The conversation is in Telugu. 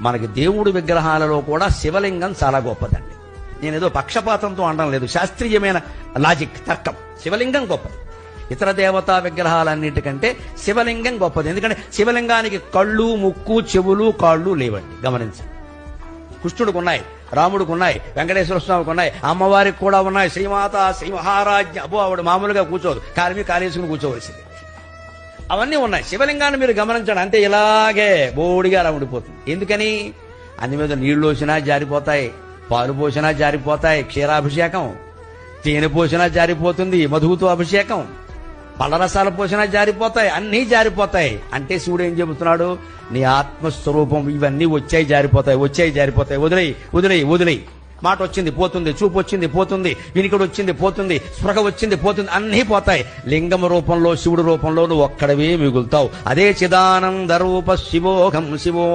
మనకి దేవుడి విగ్రహాలలో కూడా శివలింగం చాలా గొప్పదండి. నేను ఏదో పక్షపాతంతో అనడం లేదు. శాస్త్రీయమైన లాజిక్ తర్కం. శివలింగం గొప్పది. ఇతర దేవతా విగ్రహాలన్నిటికంటే శివలింగం గొప్పది. ఎందుకంటే శివలింగానికి కళ్ళు ముక్కు చెవులు కాళ్ళు లేవండి. గమనించండి. కృష్ణుడికి ఉన్నాయి రాముడికి ఉన్నాయి వెంకటేశ్వర స్వామికి ఉన్నాయి అమ్మవారికి కూడా ఉన్నాయి. శ్రీమాత శ్రీ మహారాజ్ఞ అబ్బో ఆవిడ మామూలుగా కూర్చోదు. కాలిమి కాలేసుకుని కూర్చోవలసింది. అవన్నీ ఉన్నాయి. శివలింగాన్ని మీరు గమనించండి. అంతే ఇలాగే బోడిగా అలా ఉండిపోతుంది ఎందుకని? అన్ని మీద నీళ్ళు వచ్చినా జారిపోతాయి. పాలు పోసినా జారిపోతాయి. క్షీరాభిషేకం. తేనె పోసినా జారిపోతుంది. మధువుతో అభిషేకం. పళ్ళరసాలు పోసినా జారిపోతాయి. అన్నీ జారిపోతాయి. అంటే శివుడు ఏం చెబుతున్నాడు? నీ ఆత్మస్వరూపం ఇవన్నీ వచ్చాయి జారిపోతాయి వచ్చాయి జారిపోతాయి. వదిలేయి వదిలేయి వదిలేయి. మాట వచ్చింది పోతుంది చూపు వచ్చింది పోతుంది వినికుడు వచ్చింది పోతుంది స్పృహ వచ్చింది పోతుంది అన్నీ పోతాయి. లింగం రూపంలో శివుడు రూపంలో నువ్వు ఒక్కడవే మిగులుతావు. అదే చిదానంద రూప శివోహం శివో